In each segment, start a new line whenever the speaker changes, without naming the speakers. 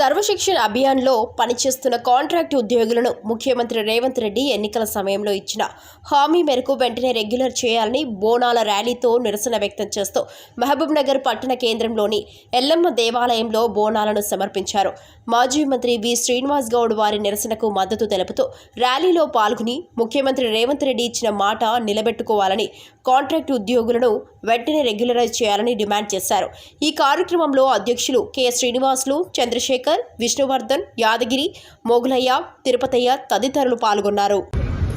సర్వశిక్షణ అభియాన్లో పనిచేస్తున్న కాంట్రాక్ట్ ఉద్యోగులను ముఖ్యమంత్రి రేవంత్ రెడ్డి ఎన్నికల సమయంలో ఇచ్చిన హామీ మేరకు వెంటనే రెగ్యులర్ చేయాలని బోనాల ర్యాలీతో నిరసన వ్యక్తం చేస్తూ మహబూబ్ నగర్ పట్టణ కేంద్రంలోని ఎల్లమ్మ దేవాలయంలో బోనాలను సమర్పించారు. మాజీ మంత్రి వి శ్రీనివాస్ గౌడ్ వారి నిరసనకు మద్దతు తెలుపుతూ ర్యాలీలో పాల్గొని ముఖ్యమంత్రి రేవంత్ రెడ్డి ఇచ్చిన మాట నిలబెట్టుకోవాలని కాంట్రాక్ట్ ఉద్యోగులను వెంటనే రెగ్యులరైజ్ చేయాలని డిమాండ్ చేశారు. ఈ కార్యక్రమంలో అధ్యక్షులు కె శ్రీనివాసులు చంద్రశేఖర్ విష్ణువర్ధన్ యాదగిరి మోగులయ్య తిరుపతయ్య తదితరులు పాల్గొన్నారు.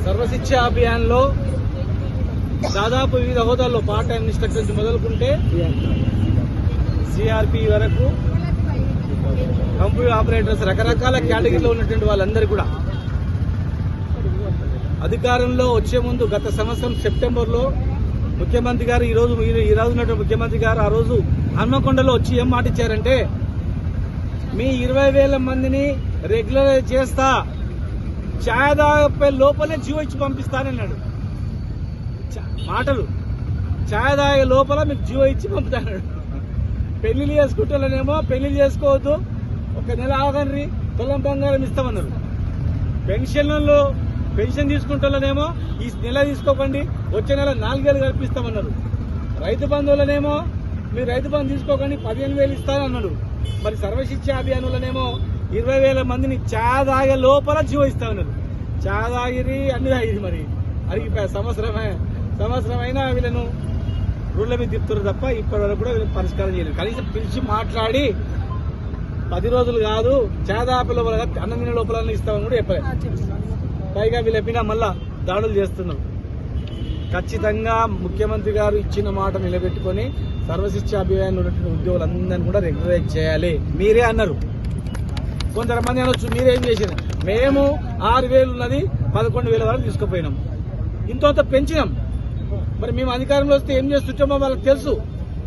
సర్వశిక్ష అభియాన్లో దాదాపు వివిధ హోదాల్లో పార్ట్ టైం ఇన్స్ట్రక్టర్ నుంచి మొదలుకుంటే సిఆర్పి వరకు కంప్యూటర్ ఆపరేటర్స్ రకరకాల కేటగిరీలో ఉన్నటువంటి వాళ్ళందరూ కూడా అధికారంలో వచ్చే ముందు గత సంవత్సరం సెప్టెంబర్లో ముఖ్యమంత్రి గారు ఈరోజు ఈ- ఈ రోజు ఉన్నటువంటి ముఖ్యమంత్రి గారు ఆ రోజు హన్మకొండలో వచ్చి ఏం మాట ఇచ్చారంటే మీ ఇరవై వేల మందిని రెగ్యులరైజ్ చేస్తా. ఛాయ్ తాగే లోపలే జీవో ఇచ్చి పంపిస్తానన్నాడు. చ- మాటలు. ఛాయ్ తాగే లోపల మీకు జీవో ఇచ్చి పంపుతానన్నాడు. పెళ్ళిళ్ళు చేసుకుంటానేమో పెళ్ళి చేసుకోవద్దు. ఒక నెల ఆగండి తులం బంగారం ఇస్తామన్నారు. పెన్షన్లు పెన్షన్ తీసుకుంటానేమో ఈ నెల తీసుకోకండి వచ్చే నెల నాలుగేళ్ళు కల్పిస్తామన్నారు. రైతు బంధువులనేమో మీరు రైతు బంధు తీసుకోకండి పదిహేను వేలు ఇస్తానన్నారు మరి సర్వశిక్ష అభియానులనేమో ఇరవై వేల మందిని చా తాగే లోపల జీవో ఇస్తామన్నారు చా తాగిరి అన్ని తాగిరి మరి. అరిగిపోయా సంవత్సరమే సంవత్సరం అయినా వీళ్ళను రోడ్ల మీద తిప్పుతారు తప్ప ఇప్పటి వరకు కూడా వీళ్ళకి పరిష్కారం చేయలేదు. కనీసం పిలిచి మాట్లాడి పది రోజులు కాదు చేదాపి లోపల అన్నం తినే లోపల ఇస్తామని కూడా చెప్పలేదు. పైగా వీళ్ళు ఎప్పినా మళ్ళా దాడులు చేస్తున్నారు. ఖచ్చితంగా ముఖ్యమంత్రి గారు ఇచ్చిన మాట నిలబెట్టుకొని సర్వశిక్ష అభియాన్ ఉన్నటువంటి ఉద్యోగులందరినీ కూడా రెగ్యులరైజ్ చేయాలి. మీరే అన్నారు. కొంతమంది అనొచ్చు మీరేం చేసారు మేము ఆరు వేలు ఉన్నది పదకొండు వేల వరకు తీసుకుపోయినాం. ఇంత పెంచినాం. మరి మేము అధికారంలో వస్తే ఏం చేస్తుంటామో వాళ్ళకి తెలుసు.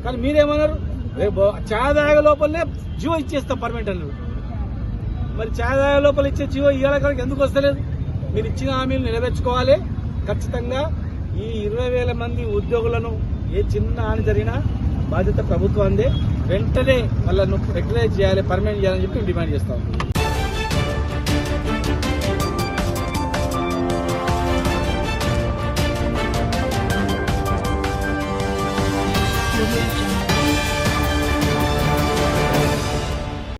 కానీ మీరేమన్నారు? రేపు చాదాగ లోపలనే జీవో ఇచ్చేస్తాం పర్మనెంట్ అన్నారు. మరి చాదాగ లోపల ఇచ్చే జీవో ఇవాళ ఎందుకు వస్తలేదు? మీరు ఇచ్చిన హామీలు నెరవేర్చుకోవాలి. ఖచ్చితంగా ఈ ఇరవై వేల మంది ఉద్యోగులను ఏ చిన్న హాని జరిగినా బాధ్యత ప్రభుత్వాందే వెంటనే వాళ్ళను రెగ్యులైజ్ చేయాలి పర్మనెంట్ చేయాలని చెప్పి మేము డిమాండ్ చేస్తాం.
Thank